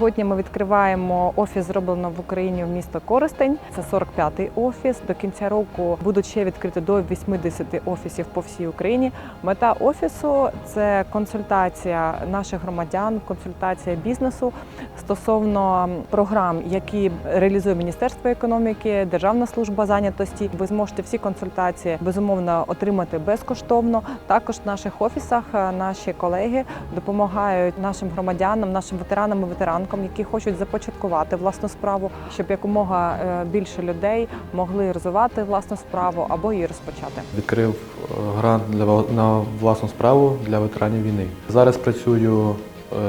Сьогодні ми відкриваємо офіс зроблено в Україні в місто Коростень. Це 45-й офіс. До кінця року будуть ще відкрити до 80 офісів по всій Україні. Мета офісу це консультація наших громадян, консультація бізнесу стосовно програм, які реалізує Міністерство економіки, Державна служба зайнятості. Ви зможете всі консультації безумовно отримати безкоштовно. Також в наших офісах е, наші колеги допомагають нашим громадянам, нашим ветеранам і ветеранкам, які хочуть започаткувати власну справу, щоб якомога е, більше людей могли розвивати власну справу або її розпочати. Відкрив е, грант для на власну справу для ветеранів війни. Зараз працюю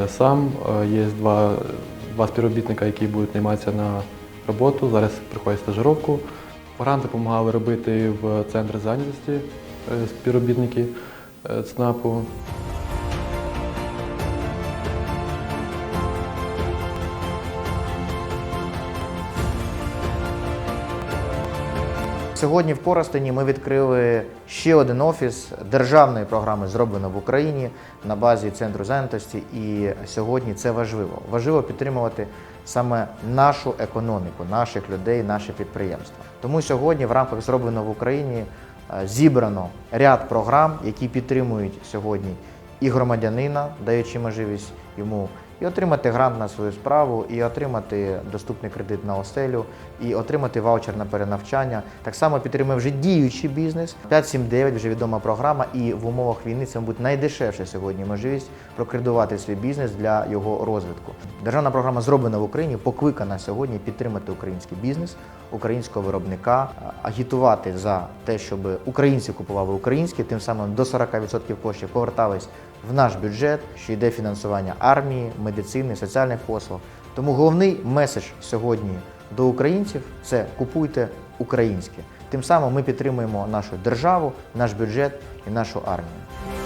е, сам. Є два, два співробітника, які будуть найматися на роботу. Зараз приходять стажировку. Грант допомагали робити в центрі зайнятості співробітники ЦНАПу. Сьогодні в Коростені ми відкрили ще один офіс державної програми зроблено в Україні на базі центру зайнятості. І сьогодні це важливо. Важливо підтримувати саме нашу економіку, наших людей, наші підприємства. Тому сьогодні в рамках зроблено в Україні е, зібрано ряд програм, які підтримують сьогодні і громадянина, даючи можливість йому і отримати грант на свою справу, і отримати доступний кредит на оселю, і отримати ваучер на перенавчання. Так само підтримує вже діючий бізнес. 579 вже відома програма, і в умовах війни це, мабуть, найдешевша сьогодні можливість прокредувати свій бізнес для його розвитку. Державна програма зроблена в Україні, покликана сьогодні підтримати український бізнес, українського виробника, агітувати за те, щоб українці купували українське, тим самим до 40% коштів повертались в наш бюджет, що йде фінансування армії, медицини, соціальних послуг. Тому головний меседж сьогодні до українців це купуйте українське. Тим самим ми підтримуємо нашу державу, наш бюджет і нашу армію.